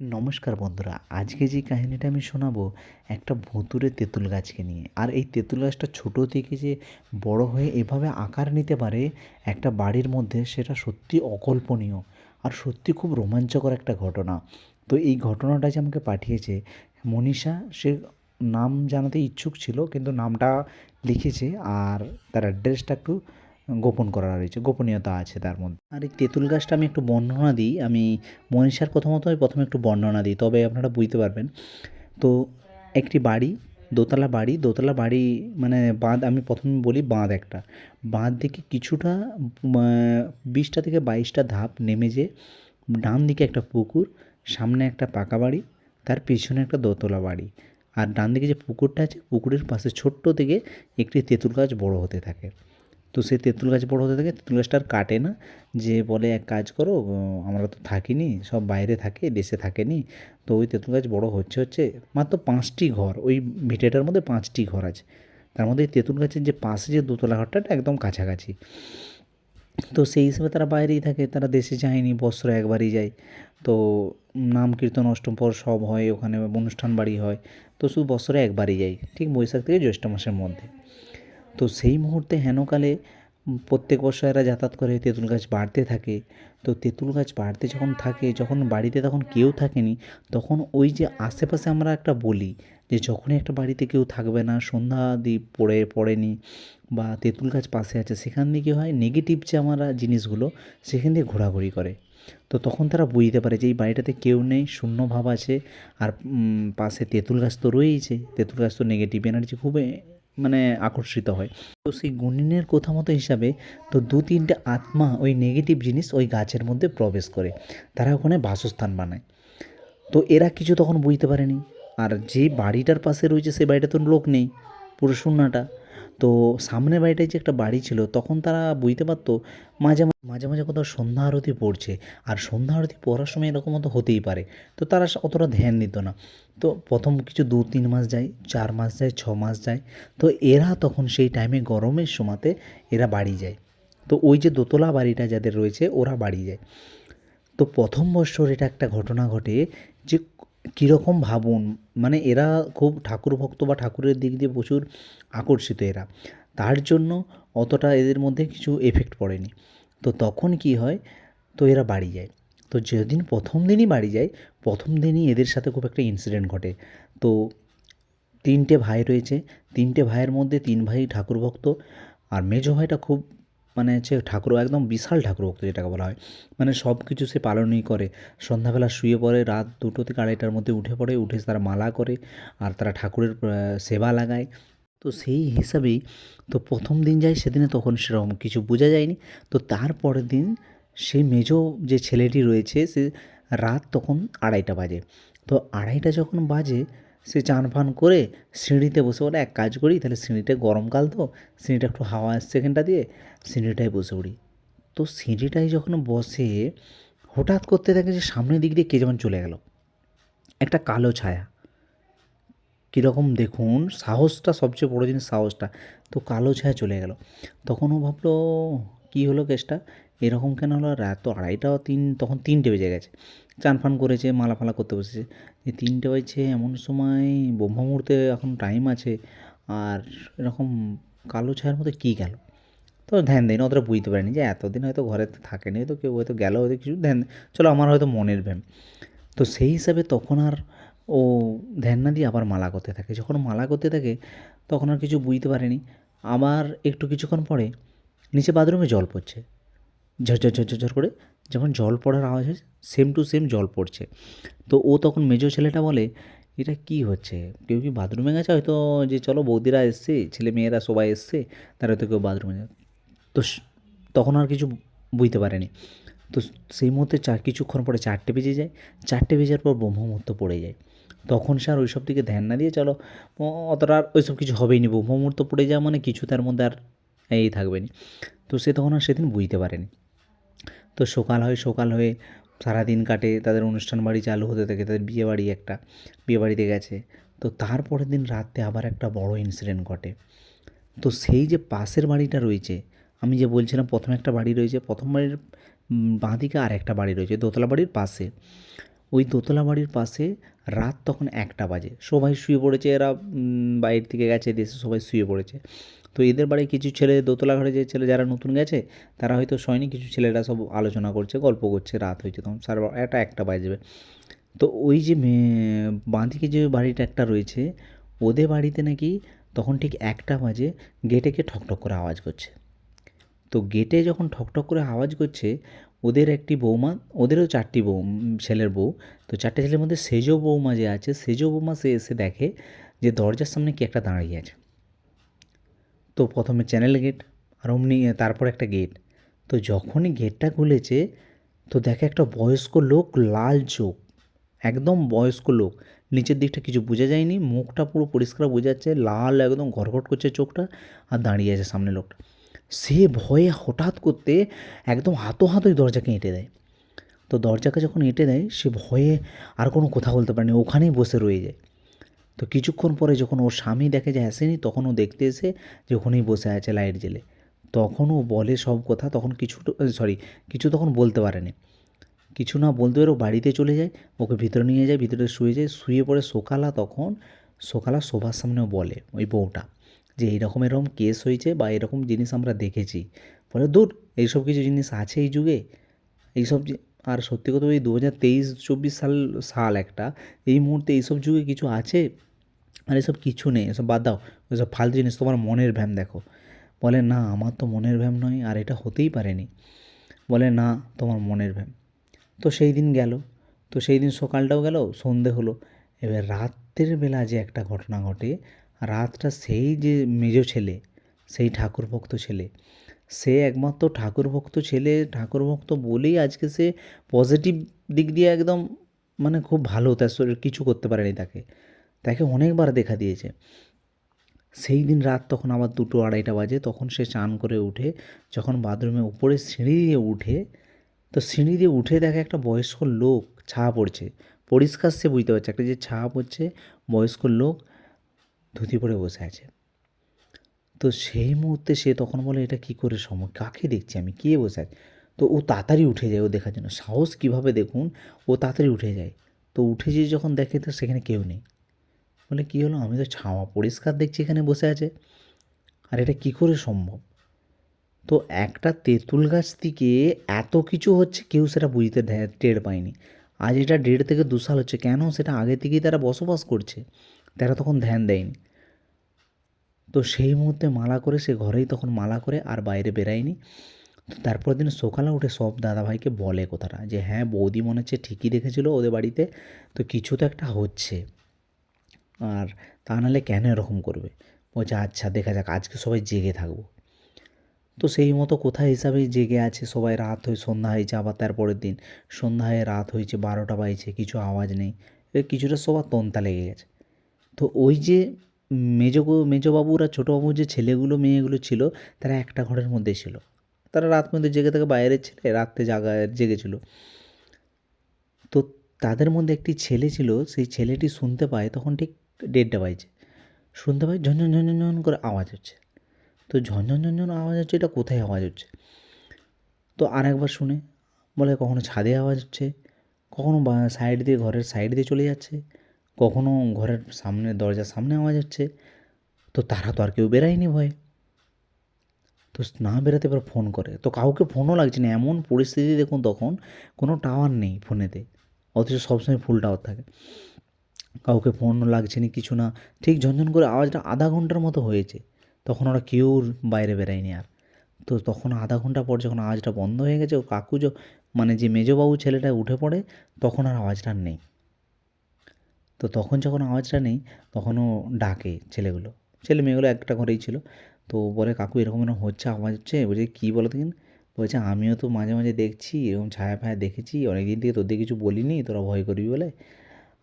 নমস্কার বন্ধুরা, আজকে যে কাহিনিটা আমি শোনাবো, একটা ভুতুরে তেঁতুল গাছকে নিয়ে। আর এই তেঁতুল গাছটা ছোটো থেকে যে বড় হয়ে এভাবে আকার নিতে পারে, একটা বাড়ির মধ্যে সেটা সত্যি অকল্পনীয় আর সত্যি খুব রোমাঞ্চকর একটা ঘটনা। তো এই ঘটনাটা যে আমাকে পাঠিয়েছে, মনীষা, সে নাম জানাতে ইচ্ছুক ছিল, কিন্তু নামটা লিখেছে আর তার অ্যাড্রেসটা একটু গোপন করা রয়েছে গোপনীয়তা আছে তার মধ্যে। আর এই তেঁতুল গাছটা আমি একটু বর্ণনা দিই। আমি মনীষার প্রথমত প্রথমে একটু বর্ণনা দিই, তবে আপনারা বুঝতে পারবেন। তো একটি বাড়ি, দোতলা বাড়ি দোতলা বাড়ি মানে বাঁধ, আমি প্রথমে বলি বাঁধ একটা। বাঁধ দিকে কিছুটা বিশটা থেকে বাইশটা ধাপ নেমে যে ডান দিকে একটা পুকুর, সামনে একটা পাকা বাড়ি, তার পিছনে একটা দোতলা বাড়ি। আর ডান দিকে যে পুকুরটা আছে, পুকুরের পাশে ছোট্ট থেকে একটি তেঁতুল গাছ বড় হতে থাকে। তো সে তেঁতুল গাছ বড় হতে থাকে, তেঁতুল গাছটা আর কাটে না। যে বলে, এক কাজ করো, আমরা তো থাকিনি, সব বাইরে থাকে, দেশে থাকেনি। তো ওই তেঁতুল গাছ বড় হচ্ছে হচ্ছে মাত্র পাঁচটি ঘর, ওই ভিটেটার মধ্যে পাঁচটি ঘর আছে। তার মধ্যে তেঁতুল গাছের যে পাশে যে দোতলা ঘরটা একদম কাছাকাছি। তো সেই হিসেবে তারা বাইরেই থাকে, তারা দেশে যায়নি বৎসর একবারই যায়। তো নাম কীর্তন, অষ্টম পর সব হয়, ওখানে অনুষ্ঠান বাড়ি হয়। তো শুধু বছরে একবারই যাই ঠিক বৈশাখ থেকে জ্যৈষ্ঠ মাসের মধ্যে। তো সেই মুহূর্তে হেনকালে প্রত্যেক বছর এরা যাতায়াত করে তেঁতুল গাছ বাড়তে থাকে। তো তেঁতুল গাছ বাড়তে যখন থাকে, যখন বাড়িতে তখন কেউ থাকেনি, তখন ওই যে আশেপাশে আমরা একটা বলি যে যখনই একটা বাড়িতে কেউ থাকবে না, সন্ধ্যা দ্বীপ পড়ে, পড়েনি বা তেঁতুল গাছ পাশে আছে, সেখান দিয়ে কী হয়? নেগেটিভ যে আমরা জিনিসগুলো, সেখান দিয়ে ঘোরাঘুরি করে। তো তখন তারা বুঝতে পারে যে এই বাড়িটাতে কেউ নেই, শূন্য ভাব আছে। আর পাশে তেঁতুল গাছ তো রয়েইছে। তেঁতুল গাছ তো নেগেটিভ এনার্জি খুবই মানে আকর্ষিত হয়। তো সেই গুণিনের কথা মতো হিসাবে তো দু তিনটে আত্মা ওই নেগেটিভ জিনিস ওই গাছের মধ্যে প্রবেশ করে। তারা ওখানে বাসস্থান বানায়। তো এরা কিছু তখন বুঝতে পারেনি। আর যে বাড়িটার পাশে রয়েছে সেই বাড়িটা তো লোক নেই। পুরো শূন্যটা তো সামনে বাড়িটায় যে একটা বাড়ি ছিল, তখন তারা বুঝতে পারতো মাঝে মাঝে মাঝে কোথাও সন্ধ্যা আরতি পড়ছে। আর সন্ধ্যা আরতি পড়ার সময় এরকম মতো হতেই পারে। তো তারা অতটা ধ্যান দিত না। তো প্রথম কিছু দু, তিন মাস যায়, চার মাস যায়, ছ মাস যায়। তো এরা তখন সেই টাইমে গরমের সময়তে এরা বাড়ি যায়। তো ওই যে দোতলা বাড়িটা যাদের রয়েছে, ওরা বাড়ি যায়। তো প্রথম বছর এটা একটা ঘটনা ঘটে যে কীরকম ভাবুন? মানে এরা খুব ঠাকুর ভক্ত বা ঠাকুরের দিক দিয়ে প্রচুর আকর্ষিত এরা। তার জন্য অতটা এদের মধ্যে কিছু এফেক্ট পড়েনি। তো তখন কি হয়? তো এরা বাড়ি যায়। তো যেদিন প্রথম দিনই বাড়ি যায়, প্রথম দিনই এদের সাথে খুব একটা ইনসিডেন্ট ঘটে। তো তিনটে ভাই রয়েছে। তিনটে ভাইয়ের মধ্যে তিন ভাই ঠাকুর ভক্ত। আর মেজো ভাইটা খুব মানে হচ্ছে ঠাকুর, একদম বিশাল ঠাকুর ভক্ত যেটাকে বলা হয়। মানে সব কিছু সে পালনই করে। সন্ধ্যাবেলা শুয়ে পড়ে, রাত দুটো থেকে আড়াইটার মধ্যে উঠে পড়ে, উঠে তারা মালা করে আর তারা ঠাকুরের সেবা লাগায়। তো সেই হিসাবেই তো প্রথম দিন যায়, সেদিনে তখন সেরকম কিছু বোঝা যায়নি। তো তারপরের দিন সেই মেজো যে ছেলেটি রয়েছে, সে রাত তখন আড়াইটা বাজে। তো আড়াইটা যখন বাজে সে চান ফান করে সিঁড়িতে বসে বলে, এক কাজ করি, তাহলে সিঁড়িটা গরমকাল তো, সিঁড়িটা একটু হাওয়া আসছে এখানটা দিয়ে, সিঁড়িটায় বসে পড়ি। তো সিঁড়িটায় যখন বসে, হঠাৎ করতে থাকে যে সামনের দিক দিয়ে কে যেমন চলে গেল। একটা কালো ছায়া। কীরকম দেখুন, সাহসটা, সবচেয়ে বড়ো জিনিস সাহসটা। তো কালো ছায়া চলে গেল। তখন ও ভাবলো, কী হলো কেসটা? এরকম কেন হলো? রাত তো আড়াইটা তিন, তখন তিনটে বেজে গেছে। চান ফান করেছে মালা ফালা করতে বসেছে। যে তিনটে বাজছে এমন সময় ব্রহ্ম মুহূর্তে এখন টাইম আছে। আর এরকম কালো ছায়ার মতো কী গেল? তো ধ্যান দেয়নি অতটা বুঝতে পারিনি যে এতদিন হয়তো ঘরে থাকেনি তো কেউ হয়তো গেল, হয়তো কিছু, ধ্যান চলো, আমার হয়তো মনের ভ্যাম তো সেই হিসাবে তখন আর ও ধ্যান না দিয়ে আবার মালা করতে থাকে। যখন মালা করতে থাকে, তখন আর কিছু বুঝতে পারেনি। আবার একটু কিছুক্ষণ পরে নিচে বাথরুমে জল পড়ছে। ঝরঝর ঝরঝর ঝর করে যখন জল পড়ার আওয়াজ হয় সেম টু সেম জল পড়ছে। তো ও তখন মেজো ছেলেটা বলে, এটা কি হচ্ছে? কেউ কি বাথরুমে গেছে হয়তো? যে চলো বৌদিরা এসছে, ছেলে মেয়েরা সবাই এসছে, তারা হয়তো কেউ বাথরুমে যাবে। তো তখন আর কিছু বুঝতে পারেনি। তো সেই মুহূর্তে চার, কিছুক্ষণ পরে চারটে বেজে যায়। চারটে বেজার পর ব্রহ্ম মুহূর্ত পড়ে যায়। তখন সে আর ওইসব দিকে ধ্যান না দিয়ে চলো অতটা আর ওইসব কিছু হবেই নি। ব্রহ্ম মুহূর্ত পড়ে যাওয়া মানে কিছু তার মধ্যে আর এই থাকবে না। তো সে তখন আর সেদিন বুঝতে পারেনি। তো সকাল হয়, সকাল হয়ে সারাদিন কাটে, তাদের অনুষ্ঠান বাড়ি চালু হতে থাকে, তাদের বিয়ে বাড়ি একটা, বিয়ে বাড়িতে গেছে। তো তারপরের দিন রাতে আবার একটা বড় ইনসিডেন্ট ঘটে। তো সেই যে পাশের বাড়িটা রয়েছে, আমি যে বলছিলাম প্রথম একটা বাড়ি রয়েছে, প্রথম বাড়ির বাঁদিকে আর একটা বাড়ি রয়েছে, দোতলা বাড়ির পাশে। ওই দোতলা বাড়ির পাশে রাত তখন একটা বাজে। সবাই শুয়ে পড়েছে, এরা বাইরে থেকে গেছে, দেশে সবাই শুয়ে পড়েছে। তো এদের বাড়ি কিছু ছেলে, দোতলা ঘরে যে ছেলে যারা নতুন গেছে, তারা হয়তো শয়নি, কিছু ছেলেরা সব আলোচনা করছে, গল্প করছে, রাত হয়েছে তখন সাড়ে একটা একটা বাজবে তো ওই যে বাঁদিকে যে বাড়িটা একটা রয়েছে, ওদের বাড়িতে নাকি তখন ঠিক একটা বাজে গেটে কে ঠকঠক করে আওয়াজ করছে। তো গেটে যখন ঠকঠক করে আওয়াজ করছে ওদের একটি বৌমা, ওদেরও চারটি বউ ছেলের বউ। তো চারটে ছেলের মধ্যে সেজো বৌমা যে আছে, সেজো বৌমা সে এসে দেখে যে দরজার সামনে কি একটা দাঁড়িয়ে আছে। তো প্রথমে চ্যানেল গেট, আর অমনি তারপর একটা গেট। তো যখনই গেটটা খুলেছে, তো দেখে একটা বয়স্ক লোক লাল চোখ, একদম বয়স্ক লোক। নিচের দিকটা কিছু বোঝা যায়নি, মুখটা পুরো পরিষ্কার বোঝা যাচ্ছে লাল একদম ঘরঘট করছে চোখটা, আর দাঁড়িয়ে আছে সামনে লোকটা। সে ভয়ে হঠাৎ করতে একদম হাতো হাতোই দরজাকে এঁটে দেয়। তো দরজাকে যখন এঁটে দেয়, সে ভয়ে আর কোনো কথা বলতে পারেনি, ওখানেই বসে রয়ে যায়। তো কিছুক্ষণ পরে যখন ওর স্বামী দেখে যে আসেনি, তখন ও দেখতে এসে যে ওখানেই বসে আছে লাইট জেলে তখন ও বলে সব কথা, তখন কিছু সরি কিছু তখন বলতে পারেনি। কিছু না বলতে পারে ও বাড়িতে চলে যায়, ওকে ভিতরে নিয়ে যায়, ভিতরে শুয়ে যায়, শুয়ে পড়ে সকালা তখন, সকালা সবার সামনেও বলে ওই বউটা। যে এইরকম এরকম কেস হয়েছে বা এরকম জিনিস আমরা দেখেছি। ফলে দূর, এইসব কিছু জিনিস আছে এই যুগে? এইসব আর সত্যি কথা ওই দু হাজার তেইশ, চব্বিশ সাল সাল একটা, এই মুহূর্তে এইসব যুগে কিছু আছে? আর এসব কিছু নেই, এসব বাদ দাও। ওইসব ফালতু জিনিস, তোমার মনের ভ্যাম দেখো। বলে, না, আমার তো মনের ভ্যাম নয়, আর এটা হতেই পারেনি। বলে, না, তোমার মনের ভ্যাম। তো সেই দিন গেল। তো সেই দিন সকালটাও গেল, সন্ধে হলো। এবার রাতের বেলা যে একটা ঘটনা ঘটে রাতটা সেই যে মেজ ছেলে, সেই ঠাকুর ভক্ত ছেলে, সে একমাত্র ঠাকুর ভক্ত ছেলে ঠাকুর ভক্ত বলেই আজকে সে পজিটিভ দিক দিয়ে একদম মানে খুব ভালো, তার শরীর কিছু করতে পারেনি তাকে। তাকে অনেকবার দেখা দিয়েছে। সেই দিন রাত তখন আবার দুটো আড়াইটা বাজে, তখন সে চান করে উঠে, যখন বাথরুমে উপরে সিঁড়ি দিয়ে উঠে, তো সিঁড়ি দিয়ে উঠে দেখে একটা বয়স্ক লোক ছা পড়ছে। পরিষ্কার সে বুঝতে পারছে একটা যে ছা পড়ছে বয়স্ক লোক ধুতি পরে বসে আছে। তো সেই মুহূর্তে সে তখন বলে, এটা কি করে সম্ভব? কাকে দেখছি আমি? কে বসে আছে? তো ও তাড়াতাড়ি উঠে যায়, ও দেখার জন্য। সাহস কীভাবে দেখুন, ও তাড়াতাড়ি উঠে যায়। তো উঠে যেয়ে যখন দেখে, তো সেখানে কেউ নেই। বলে, কী হলো? আমি তো ছাওয়া পরিষ্কার দেখছি এখানে বসে আছে। আর এটা কি করে সম্ভব? তো একটা তেঁতুল গাছ থেকে এত কিছু হচ্ছে, কেউ সেটা বুঝতে টের পায়নি। আজ এটা দেড় থেকে দু সাল হচ্ছে। কেন? সেটা আগে থেকেই তারা বসবাস করছে। তারা তখন ধ্যান দেয়নি। তো সেই মুহূর্তে মালা করে সে ঘরেই তখন মালা করে আর বাইরে বেরায়নি। তো তারপর দিন সকালে উঠে সব দাদাভাইকে বলে কথাটা যে হ্যাঁ বৌদি মনে হচ্ছে ঠিকই দেখেছিল ওদের বাড়িতে, তো কিছু তো একটা হচ্ছে। আর তা নাহলে কেন এরকম করবে? বলছে আচ্ছা দেখা যাক, আজকে সবাই জেগে থাকব। তো সেই মতো কোথায় হিসাবেই জেগে আছে, সবাই রাত হয়ে, সন্ধ্যা হয়েছে, আবার তারপরের দিন সন্ধ্যায় রাত হয়েছে, বারোটা বাজছে, কিছু আওয়াজ নেই। কিছুটা সবার তন্তা লেগে গেছে। তো ওই যে মেজো মেজোবাবুর আর ছোটোবাবুর যে ছেলেগুলো, মেয়েগুলো ছিল, তারা একটা ঘরের মধ্যে ছিল। তারা রাত মধ্যে জেগে থেকে বাইরের ছেলে, রাত্রে জাগা জেগেছিল তো তাদের মধ্যে একটি ছেলে ছিল, সেই ছেলেটি শুনতে পায়, তখন ঠিক দেড়টা বাজছে। শুনতে পায় ঝনঝন ঝনঝন ঝন করে আওয়াজ হচ্ছে। তো ঝনঝন ঝনঝন আওয়াজ হচ্ছে, এটা কোথায় আওয়াজ হচ্ছে? তো আর একবার শুনে, বলে কখনো ছাদে আওয়াজ হচ্ছে, কখনো সাইড দিয়ে, ঘরের সাইড দিয়ে চলে যাচ্ছে। কখনো ঘরের সামনে, দরজার সামনে আওয়াজ হচ্ছে, তো তারা তো আর কেউ বেরায়নি ভয়ে। তো না বেরোতে এবার ফোন করে। তো কাউকে ফোনও লাগছে না। এমন পরিস্থিতি দেখুন তখন, কোনো টাওয়ার নেই ফোনেতে। অথচ সবসময় ফুল টাওয়ার থাকে। কাউকে ফোন লাগছে না, কিছু না। ঠিক ঝনঝন করে আওয়াজটা আধা ঘণ্টার মতো হয়েছে। তখন ওরা কেউ বাইরে বেরায়নি আর। তো তখন আধা ঘণ্টা পর যখন আওয়াজটা বন্ধ হয়ে গেছে, ও কাকু মানে যে মেজবাবু ছেলেটা উঠে পড়ে, তখন আর আওয়াজটা নেই। তো তখন যখন আওয়াজটা নেই, তখনও ডাকে ছেলেগুলো। ছেলে মেয়েগুলো একটা ঘরেই ছিল। তো বলে, কাকু, এরকম এরকম হচ্ছে? আওয়াজ হচ্ছে? বলছে, কী বলো দেখিন বলছে, আমিও তো মাঝে মাঝে দেখছি, এরকম ছায়া ফায়া দেখেছি। অনেক দিন থেকে তোদের কিছু বলিনি, তোরা ভয় করবি বলে।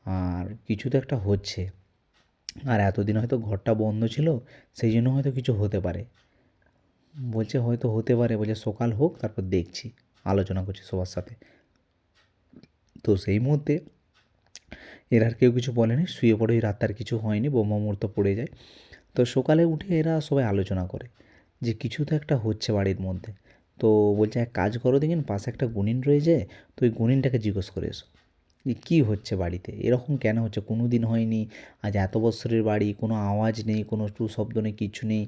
আর কিছু তো একটা হচ্ছে। আর এতদিন হয়তো ঘরটা বন্ধ ছিল, সেই জন্য হয়তো কিছু হতে পারে। বলছে, হয়তো হতে পারে। বলছে, সকাল হোক, তারপর দেখছি। আলোচনা করছি সবার সাথে। তো সেই মুহূর্তে এরা আর কেউ কিছু বলেনি, শুয়ে পড়ে ওই রাত আর কিছু হয়নি বোমা মুহূর্ত পড়ে যায়। তো সকালে উঠে এরা সবাই আলোচনা করে যে কিছু তো একটা হচ্ছে বাড়ির মধ্যে। তো বলছে, এক কাজ করো দেখিন পাশে একটা গুণিন রয়েছে, তো ওই গুণিনটাকে জিজ্ঞেস করে এসো। যে কী হচ্ছে বাড়িতে? এরকম কেন হচ্ছে? কোনো দিন হয়নি, আজ এত বছরের বাড়ি, কোনো আওয়াজ নেই, কোনো টু শব্দ নেই, কিছু নেই।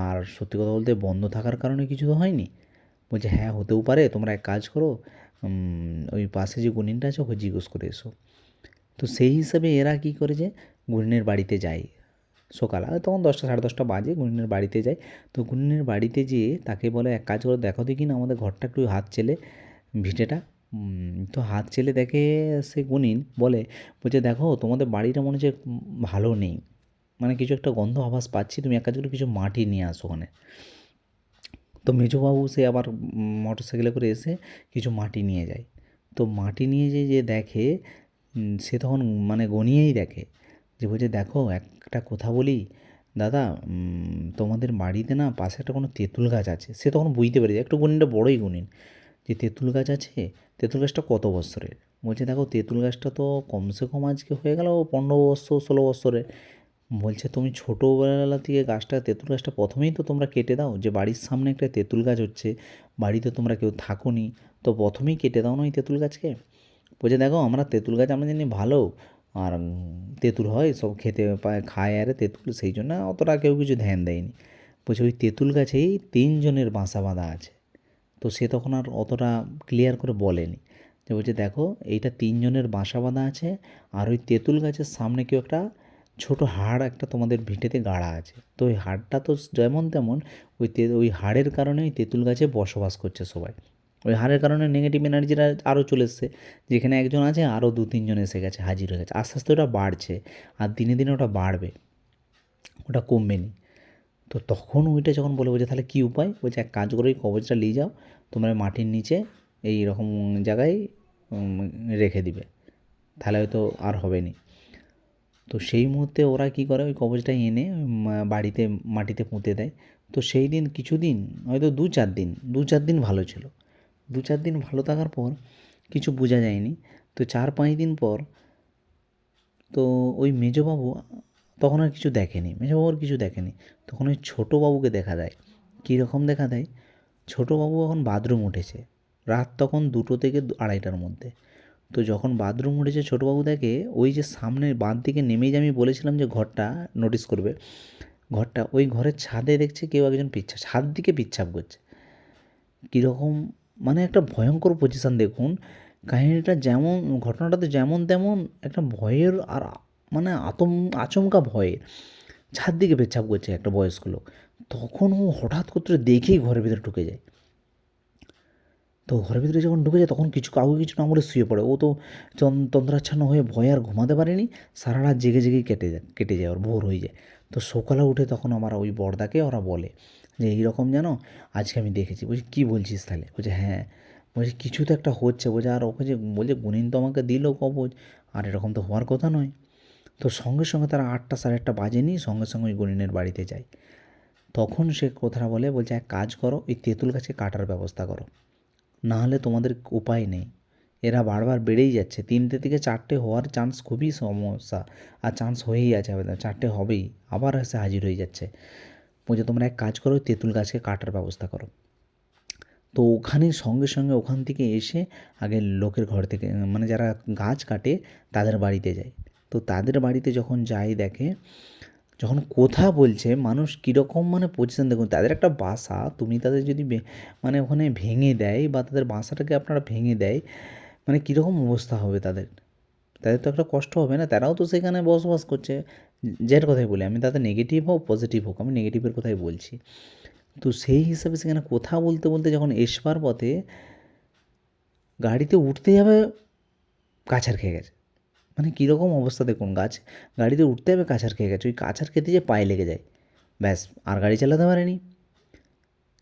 আর সত্যি কথা বলতে বন্ধ থাকার কারণে কিছু তো হয়নি? বলছে হ্যাঁ হতেও পারে, তোমরা এক কাজ করো ওই পাশে যে গুনিনটা আছে, ওকে জিজ্ঞেস করে এসো। তো সেই হিসাবে এরা কী করেছে গুনিনের বাড়িতে যায়। সকাল তখন দশটা, সাড়ে দশটা বাজে গুনিনের বাড়িতে যায়। তো গুনিনের বাড়িতে যেয়ে তাকে বলে, এক কাজ করে, দেখো দেখি না আমাদের ঘরটা একটু হাত চেলে ভিটেটা। তো হাত চেলে দেখে সে গুনিন বলে, বলছে, দেখো, তোমাদের বাড়িটা মনে হচ্ছে ভালো নেই। মানে কিছু একটা গন্ধ আভাস পাচ্ছি, তুমি এক কাজ করে, কিছু মাটি নিয়ে আসো ওখানে। তো মেজোবাবু সে আবার মোটর সাইকেলে করে এসে কিছু মাটি নিয়ে যায়। তো মাটি নিয়ে যে যে দেখে সে তখন মানে গনিয়েই দেখে যে বলছে, দেখো, একটা কথা বলি। দাদা তোমাদের বাড়িতে না পাশে একটা কোনো তেঁতুল গাছ আছে। সে তখন বুঝতে পেরেছে, একটু গুনিনটা বড়ই গুনিন যে তেঁতুল গাছ আছে, তেঁতুল গাছটা কত বছরের বলছে, দেখো, তেঁতুল গাছটা তো কমসে কম আজকে হয়ে গেল পনেরো বছর ষোলো বছরের বলছে, তুমি ছোটোবেলা থেকে গাছটা, তেঁতুল গাছটা প্রথমেই তো তোমরা কেটে দাও, যে বাড়ির সামনে একটা তেঁতুল গাছ হচ্ছে, বাড়িতে তোমরা কেউ থাকো নি তো প্রথমেই কেটে দাও না ওই তেঁতুল গাছকে? বলছে, দেখো, আমরা তেঁতুল গাছ আমরা জানি ভালো, আর তেঁতুল হয়, সব খেতে পায়, খায় আরে তেঁতুল, সেই জন্য অতটা কেউ কিছু ধ্যান দেয়নি। বলছে, ওই তেঁতুল গাছেই তিনজনের বাসা বাঁধা আছে। তো সে তখন আর অতটা ক্লিয়ার করে বলেনি। যে বলছে, দেখো, এইটা তিনজনের বাসা বাঁধা আছে, আর ওই তেঁতুল গাছের সামনে কেউ একটা ছোট হাড় একটা তোমাদের ভিটেতে গাড়া আছে। তো ওই হাড়টা তো যেমন তেমন, ওই তে, ওই হাড়ের কারণে ওই তেঁতুল গাছে বসবাস করছে সবাই। ওই হারের কারণে নেগেটিভ এনার্জিটা আরও চলে এসছে। যেখানে একজন আছে আরও দু, তিনজন এসে গেছে, হাজির হয়ে গেছে। আস্তে আস্তে ওটা বাড়ছে আর দিনে দিনে ওটা বাড়বে, ওটা কমবে নি। তো তখন ওইটা যখন বলে, বলছে, তাহলে কী উপায়? বলছে, এক কাজ করে ওই কবজটা নিয়ে যাও, তোমরা মাটির নিচে এই রকম জায়গায় রেখে দিবে। তাহলে হয়তো আর হবে নি। তো সেই মুহূর্তে ওরা কী করে, ওই কবজটা এনে বাড়িতে, মাটিতে পুঁতে দেয়। তো সেই দিন, কিছুদিন, হয়তো দু, চার দিন, দু, চার দিন ভালো ছিল। দু চার দিন ভালো থাকার পর কিছু বোঝা যায়নি। তো চার পাঁচ দিন পর তো ওই মেজোবাবু তখন আর কিছু দেখেনি মেজোবাবুর কিছু দেখেনি। তখন ওই ছোটোবাবুকে দেখা দেয়। কীরকম দেখা দেয়? ছোটোবাবু এখন বাথরুম উঠেছে, রাত তখন দুটো থেকে আড়াইটার মধ্যে। তো যখন বাথরুম উঠেছে, ছোটোবাবু দেখে ওই যে সামনে বাঁধ দিকে নেমেই যে আমি বলেছিলাম যে ঘরটা নোটিস করবে, ঘরটা, ওই ঘরের ছাদে দেখছে কেউ একজন পিচ্ছা, ছাদ দিকে পিচ্ছাপ করছে। কীরকম মানে একটা ভয়ঙ্কর পজিশান দেখুন। কাহিনিটা যেমন, ঘটনাটাতে যেমন তেমন একটা ভয়ের আর মানে আতম, আচমকা ভয়ের ছাদ দিকে পেচ্ছাপ করছে একটা বয়স্ক লোক। তখন ও হঠাৎ করে দেখেই ঘরের ভিতরে ঢুকে যায়। তো ঘরের ভিতরে যখন ঢুকে যায়, তখন কিছু, কাউকে কিছু না বলে শুয়ে পড়ে। ও তো তন্দ্রাচ্ছন্ন হয়ে ভয়ে আর ঘুমাতে পারেনি। সারা রাত জেগে জেগেই কেটে যায় কেটে যায়, ওর ভোর হয়ে যায়। তো সকালে উঠে তখন আমার ওই বড়দাকে ওরা বলে যে এইরকম জানো? আজকে আমি দেখেছি। বলছি, কী বলছিস তাহলে? বলছে হ্যাঁ। বলছি, কিছু তো একটা হচ্ছে। বলছে, আর ওকে যে বলছে গুনিন তো আমাকে দিল কবজ। আর এরকম তো হওয়ার কথা নয়। তো সঙ্গে সঙ্গে তারা আটটা সাড়ে আটটা বাজেনি সঙ্গে সঙ্গে ওই গুনিনের বাড়িতে যায় তখন সে কথাটা বলে, বলছে, এক কাজ করো, ওই তেঁতুল গাছে কাটার ব্যবস্থা করো। না হলে তোমাদের উপায় নেই। এরা বারবার বেড়েই যাচ্ছে। তিনটে থেকে চারটে হওয়ার চান্স খুবই সমস্যা। আর চান্স হয়েই আছে, চারটে হবেই। আবার এসে হাজির হয়ে যাচ্ছে। বলছে, তোমরা এক কাজ করো, তেঁতুল গাছকে কাটার ব্যবস্থা করো। তো ওখানে সঙ্গে সঙ্গে ওখান থেকে এসে আগে লোকের ঘর থেকে মানে যারা গাছ কাটে, তাদের বাড়িতে যায়। তো তাদের বাড়িতে যখন যাই দেখে, যখন কথা বলছে, মানুষ কীরকম মানে পজিশন দেখুন, তাদের একটা বাসা, তুমি তাদের যদি মানে ওখানে ভেঙে দেয় বা তাদের বাসাটাকে আপনারা ভেঙে দেয় মানে কীরকম অবস্থা হবে তাদের? তাদের তো একটা কষ্ট হবে না? তারাও তো সেখানে বসবাস করছে। যার কথাই বলি, আমি তাতে নেগেটিভ হোক পজিটিভ হোক, আমি নেগেটিভের কথাই বলছি। তো সেই হিসাবে সেখানে কথা বলতে বলতে যখন এসবার পথে গাড়িতে উঠতে যাবে কাছার খেয়ে গেছে। মানে কীরকম অবস্থা দেখুন, গাছ গাড়িতে উঠতে হবে কাছার খেয়ে গেছে। ওই কাছার খেতে যে পায়ে লেগে যায়। ব্যাস, আর গাড়ি চালাতে পারেনি।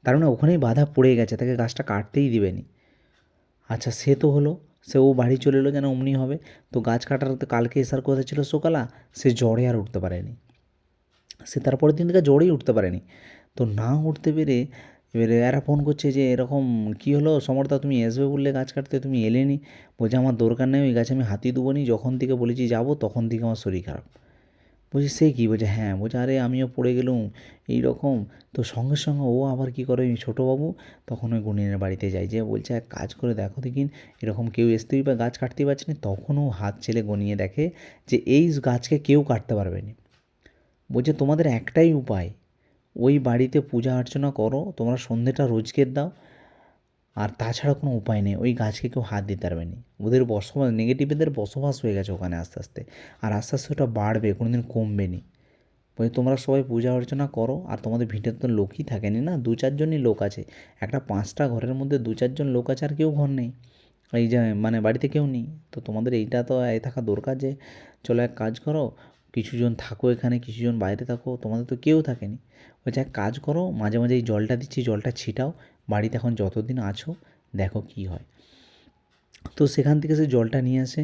তার মানে ওখানেই বাধা পড়ে গেছে, তাকে গাছটা কাটতেই দিবেনি। আচ্ছা সে তো হলো সে ও বাড়ি চলে এলো যেন অমনি হবে। তো গাছ কাটার তো কালকে এসার কথা ছিল সকালা সে জ্বরে আর উঠতে পারেনি। সে তারপরের দিন থেকে জ্বরেই উঠতে পারেনি। তো না উঠতে পেরে এবারে এরা ফোন করছে যে, এরকম কি হলো? সমর্থা তুমি আসবে বললে গাছ কাটতে, তুমি এলেনি? বলছে, আমার দরকার নেই, ওই গাছে আমি হাতি দেবো নি, যখন থেকে বলেছি যাব, তখন থেকে আমার শরীর খারাপ। বলছি, সে কী? বলছে হ্যাঁ। বলছে, আরে, আমিও পড়ে গেলুম। এই রকম তো সঙ্গে সঙ্গে ও আবার কী করে, ওই ছোটোবাবু তখন ওই গুনিনের বাড়িতে যায়। যে বলছে, এক কাজ করে দেখো দেখিন, এরকম কেউ আসতেই বা গাছ কাটতেই পারছে না। তখন ও হাত ছেলে গনিয়ে দেখে যে এই গাছকে কেউ কাটতে পারবে না। বলছে, তোমাদের একটাই উপায়, ওই বাড়িতে পূজা অর্চনা করো, তোমরা সন্ধেটা রোজকের দাও আর তাছাড়া কোনো উপায় নেই, ওই গাছকে কেউ হাত দিতে পারবে না। ওদের বসবাস নেগেটিভদের বসবাস হয়ে গেছে ওখানে আস্তে আস্তে। আর আস্তে আস্তে ওটা বাড়বে কোনো দিন কমবে নি। বলছে তোমরা সবাই পূজা অর্চনা করো, আর তোমাদের ভিটের তো লোকই থাকেনি না দু চারজনই লোক আছে। একটা পাঁচটা ঘরের মধ্যে দু চারজন লোক আছে আর কেউ ঘর নেই। এই যে মানে বাড়িতে কেউ নেই। তো তোমাদের এইটা তো এ থাকা দরকার যে, চলো এক কাজ করো, কিছুজন থাকো এখানে, কিছুজন বাইরে থাকো, তোমাদের তো কেউ থাকেনি বলছে এক কাজ করো, মাঝে মাঝে এই জলটা দিচ্ছি, জলটা ছিটাও বাড়িতে এখন যতদিন আছো, দেখো কী হয়। তো সেখান থেকে সে জলটা নিয়ে আসে।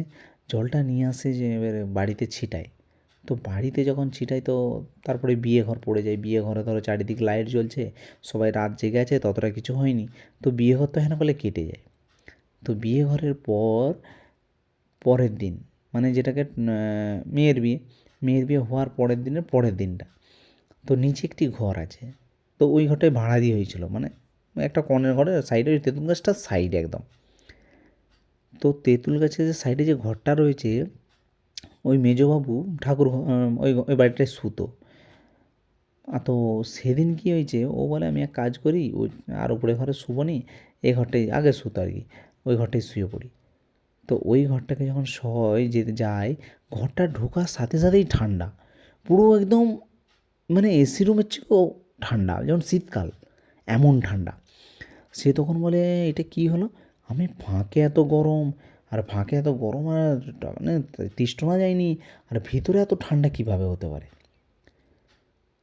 জলটা নিয়ে আসে যে এবারে বাড়িতে ছিটায়। তো বাড়িতে যখন ছিটায় তো তারপরে বিয়ে ঘর পড়ে যায়। বিয়ে ঘরে ধরো চারিদিক লাইট জ্বলছে, সবাই রাত জেগে আছে, ততটা কিছু হয়নি। তো বিয়ে ঘর তো হেন করলে কেটে যায়। তো বিয়ে ঘরের পর, পরের দিন মানে যেটাকে মেয়ের বিয়ে মেয়ের বিয়ে হওয়ার পরের দিনের পরের দিনটা। তো নিচে একটি ঘর আছে। তো ওই ঘরটায় ভাড়া দিয়ে হয়েছিল মানে একটা কর্নের ঘরে সাইডে ওই তেঁতুল গাছটার সাইডে একদম। তো তেঁতুল গাছের যে সাইডে যে ঘরটা রয়েছে ওই মেজবাবু ঠাকুর ওই ওই বাড়িটায় সুতো আ, তো সেদিন কী হয়েছে ও বলে আমি এক কাজ করি ওই আর উপরে ঘরে শুবো নি এই ঘরটাই আগে শুতো আর কি ওই ঘরটায় শুয়ে পড়ি। তো ওই ঘরটাকে যখন সবাই যেতে যায় ঘরটা ঢোকার সাথে সাথেই ঠান্ডা। পুরো একদম মানে এসি রুমের চেয়েও ঠান্ডা যেমন শীতকাল এমন ঠান্ডা। সে তখন বলে, এটা কি হলো? আমি ফাঁকে এত গরম, আর ফাঁকে এত গরম আর মানে তৃষ্ণা যায়নি, আর ভিতরে এত ঠান্ডা কীভাবে হতে পারে?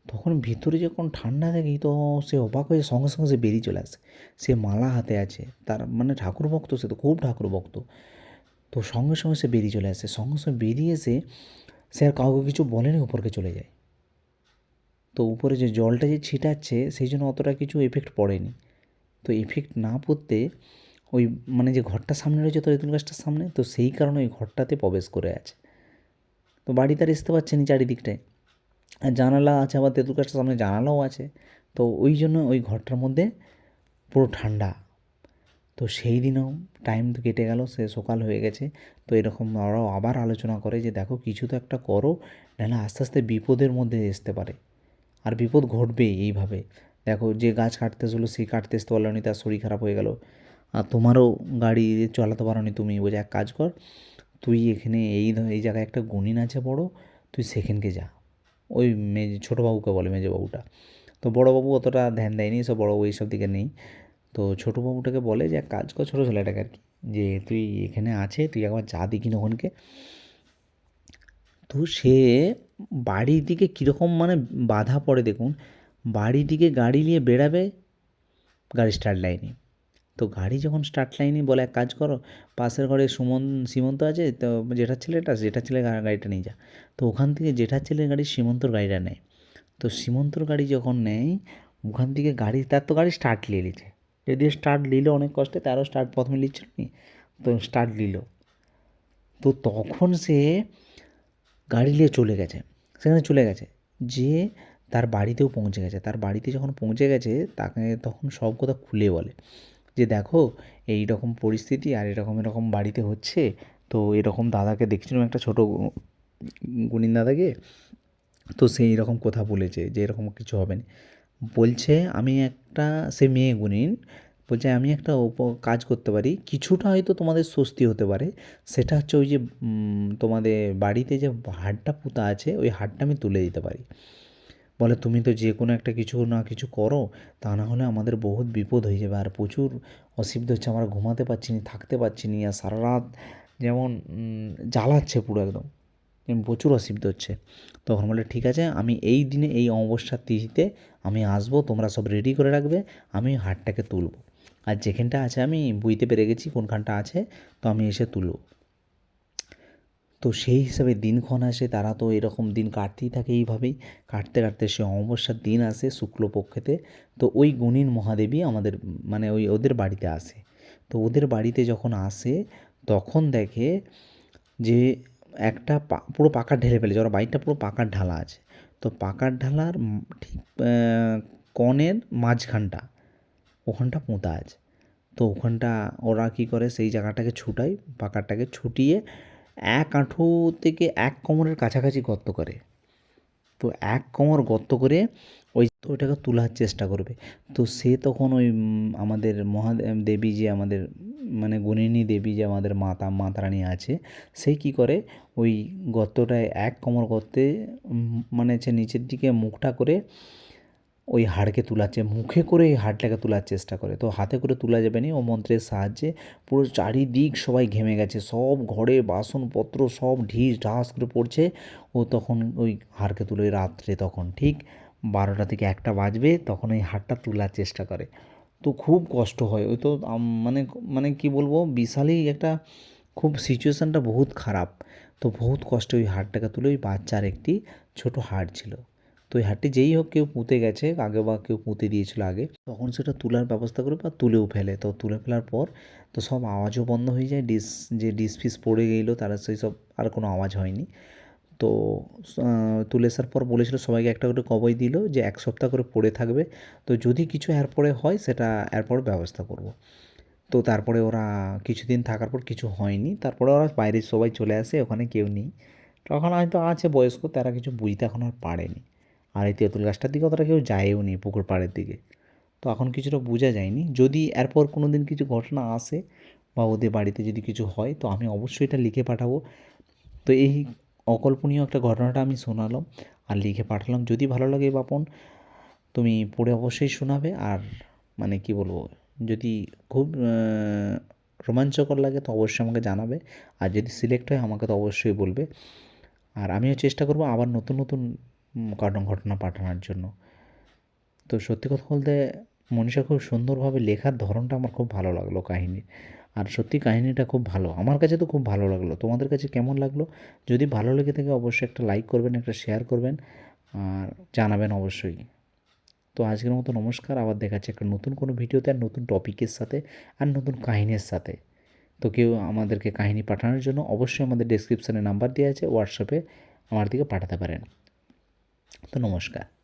তখন ভিতরে যখন ঠান্ডা দেখি, তো সে অবাক হয়ে সঙ্গে সঙ্গে সে বেরিয়ে চলে আসে। সে মালা হাতে আছে, তার মানে ঠাকুর ভক্ত, সে তো খুব ঠাকুর ভক্ত। তো সঙ্গে সঙ্গে সে বেরিয়ে চলে আসে। সঙ্গে সঙ্গে বেরিয়ে এসে সে আর কাউকে কিছু বলেনি, উপরকে চলে যায়। তো উপরে যে জলটা যে ছিটাচ্ছে, সেই জন্য অতটা কিছু এফেক্ট পড়েনি। তো এফেক্ট না পড়তে ওই মানে যে ঘরটার সামনে রয়েছে তো তেঁতুল গাছটার সামনে, তো সেই কারণে ওই ঘরটাতে প্রবেশ করে আছে। তো বাড়িতে আর আসতে পারছে না চারিদিকটায়। আর জানালা আছে আবার তেঁতুল গাছটার সামনে, জানালাও আছে। তো ওই জন্য ওই ঘরটার মধ্যে পুরো ঠান্ডা। তো সেই দিনও টাইম তো কেটে গেল, সে সকাল হয়ে গেছে। তো এরকম ওরাও আবার আলোচনা করে যে, দেখো, কিছু তো একটা করো, নাহলে আস্তে আস্তে বিপদের মধ্যে আসতে পারে। আর বিপদ ঘটবেই এইভাবে। দেখো যে গাছ কাটতে ছিল সেই কাটতে আসতে পারল না, তার শরীর খারাপ হয়ে গেল। আর তোমারও গাড়ি চালাতে পারো নি তুমি বলছে, এক কাজ কর, তুই এখানে এই এই জায়গায় একটা গুনিন আছে বড়, তুই সেখানকে যা। ওই মেজ ছোটোবাবুকে বলে মেজবাবুটা তো বড়োবাবু অতটা ধ্যান দেয়নি সব বড়োবাবু এইসব দিকে নেই। তো ছোটোবাবুটাকে বলে যে কাজ কর, ছোটো ছেলেটাকে আর কি, যে তুই এখানে আছে, তুই একবার যা দেখি ওখানকে। তো সে বাড়ির দিকে কীরকম মানে বাধা পড়ে দেখুন বাড়ির দিকে গাড়ি নিয়ে বেড়াবে? গাড়ি স্টার্ট লাইনে তো গাড়ি যখন স্টার্ট লাইনে বলে, এক কাজ করো, পাশের ঘরে সুমন, সীমন্ত আছে, তো জেঠার ছেলেটা জেঠার ছেলে গাড়িটা নিয়ে যা। তো ওখান থেকে জেঠার ছেলের গাড়ি, সীমন্তর গাড়িটা নেয়। তো সীমন্তর গাড়ি যখন নেয়, ওখান থেকে গাড়ি, তার তো গাড়ি স্টার্ট নিয়ে নিচ্ছে যদি স্টার্ট নিল অনেক কষ্টে, তারও স্টার্ট প্রথমে নিচ্ছিল নি, তো স্টার্ট নিল। তো তখন সে গাড়ি নিয়ে চলে গেছে, সেখানে চলে গেছে। যে তার বাড়িতেও পৌঁছে গেছে। তার বাড়িতে যখন পৌঁছে গেছে, তাকে তখন সব কথা খুলে বলে যে, দেখো এই রকম পরিস্থিতি আর এরকম এরকম বাড়িতে হচ্ছে। তো এরকম দাদাকে দেখছিলাম একটা ছোটো গুণিন দাদাকে। তো সেই রকম কথা বলেছে যে, এরকম কিছু হবে না। বলছে, আমি একটা সে মেয়ে গুণিন বলছে, আমি একটা কাজ করতে পারি। কিছুটা হয়তো তোমাদের স্বস্তি হতে পারে। সেটা হচ্ছে ওই যে তোমাদের বাড়িতে যে হাড়টা পুঁতা আছে, ওই হাড়টা আমি তুলে দিতে পারি। বলে, তুমি তো যে কোনো একটা কিছু না কিছু করো, তা না হলে আমাদের বহুত বিপদ হয়ে যাবে। আর প্রচুর অসুবিধা হচ্ছে, আমরা ঘুমাতে পারছি না, থাকতে পারছি না, আর সারা রাত যেমন জ্বালাচ্ছে পুরো একদম প্রচুর অসুবিধা হচ্ছে। তখন বলে, ঠিক আছে, আমি এই দিনে, এই অমাবস্যার তিথিতে আমি আসব, তোমরা সব রেডি করে রাখবে, আমি হাটটাকে তুলব। আর যেখানটা আছে, আমি বুঝতে পেরে গেছি কোনখানটা আছে, তো আমি এসে তুলবো। তো সেই হিসাবে দিনক্ষণ আসে, তারা তো এরকম দিন কাটতেই থাকে এইভাবেই। কাটতে কাটতে সে অমাবস্যার দিন আসে শুক্লপক্ষেতে। তো ওই গুণিন মহাদেবী আমাদের মানে ওই ওদের বাড়িতে আসে। তো ওদের বাড়িতে যখন আসে, তখন দেখে যে একটা পুরো পাকার ঢেলে ফেলেছে। ওরা বাড়িটা পুরো পাকার ঢালা আছে। তো পাকার ঢালার ঠিক কনের মাঝখানটা, ওখানটা পোঁতা আছে। তো ওখানটা ওরা কী করে, সেই জায়গাটাকে ছুটায়, পাকারটাকে ছুটিয়ে এক আঁঠু থেকে এক কোমরের কাছাকাছি গর্ত করে। তো এক কোমর গর্ত করে ওই ওইটাকে তোলার চেষ্টা করবে। তো সে তখন ওই আমাদের মহা দেবী যে আমাদের মানে গুণিনী দেবী যে আমাদের মাতা, মাতারানী আছে, সে কী করে? ওই গর্তটায় এক কোমর গর্তে মানে হচ্ছে নিচের দিকে মুখটা করে ওই হাড়কে তুলাচ্ছে, মুখে করে এই হাড়টাকে তোলার চেষ্টা করে। তো হাতে করে তোলা যাবে না, ও মন্ত্রের সাহায্যে পুরো চারিদিক সবাই ঘেমে গেছে। সব ঘরে বাসনপত্র, সব ঢিস ঢাস করে পড়ছে। ও তখন ওই হাড়কে তুলে রাত্রে তখন ঠিক বারোটা থেকে একটা বাজবে, তখন ওই হাড়টা তোলার চেষ্টা করে। তো খুব কষ্ট হয়। ওই তো মানে মানে কি বলব, বিশালই একটা খুব সিচুয়েশানটা বহুত খারাপ। তো বহুত কষ্টে ওই হাড়টাকে তুলে ওই বাচ্চার একটি ছোট হাড় ছিল। তো ওই হাড়টি যেই হোক কেউ পুঁতে গেছে, আগে বা কেউ পুঁতে দিয়েছিল আগে। তখন সেটা তোলার ব্যবস্থা করে বা তুলেও ফেলে। তো তুলে ফেলার পর তো সব আওয়াজও বন্ধ হয়ে যায়, ডিস, যে ডিস ফিস পড়ে গেলো তারা সেই সব আর কোনো আওয়াজ হয়নি। তো তুলে আসার পর বলেছিল সবাইকে একটা করে কবই দিল যে এক সপ্তাহ করে পড়ে থাকবে। তো যদি কিছু এরপরে হয় সেটা এরপর ব্যবস্থা করব। তো তারপরে ওরা কিছুদিন থাকার পর কিছু হয়নি। তারপরে ওরা বাইরে সবাই চলে আসে, ওখানে কেউ নেই। তখন হয়তো আছে বয়স্ক, তারা কিছু বুঝতে এখন আর পারেনি। আর এই তেঁতুল গাছটার দিকে অতটা কেউ যায়ও নি পুকুর পাড়ের দিকে। তো এখন কিছুটা বোঝা যায়নি। যদি এরপর কোনো দিন কিছু ঘটনা আসে বা ওদের বাড়িতে যদি কিছু হয়, তো আমি অবশ্যই এটা লিখে পাঠাবো। তো এই অকল্পনীয় একটা ঘটনাটা আমি শোনালাম আর লিখে পাঠালাম। যদি ভালো লাগে বাপন, তুমি পড়ে অবশ্যই শোনাবে। আর মানে কি বলব, যদি খুব রোমাঞ্চকর লাগে তো অবশ্যই আমাকে জানাবে। আর যদি সিলেক্ট হয় আমাকে তো অবশ্যই বলবে। আর আমিও চেষ্টা করব আবার নতুন নতুন কার্টুন ঘটনা পাঠানোর জন্য। তো সত্যি কথা বলতে মনীষা খুব সুন্দরভাবে লেখার ধরনটা আমার খুব ভালো লাগল কাহিনীর আর সত্যি কাহিনীটা খুব ভালো। আমার কাছে তো খুব ভালো লাগল। তোমাদের কাছে কেমন লাগল? যদি ভালো লেগে থাকে অবশ্যই একটা লাইক করবেন, একটা শেয়ার করবেন, আর জানাবেন অবশ্যই। তো আজকের মতো নমস্কার। আবার দেখাচ্ছি একটা নতুন কোনো ভিডিওতে, আর নতুন টপিকের সাথে, আর নতুন কাহিনীর সাথে। তো কেউ আমাদেরকে কাহিনী পাঠানোর জন্য অবশ্যই আমাদের ডেসক্রিপশানে নাম্বার দেওয়া আছে হোয়াটসঅ্যাপে আমার দিকে পাঠাতে পারেন। তো নমস্কার।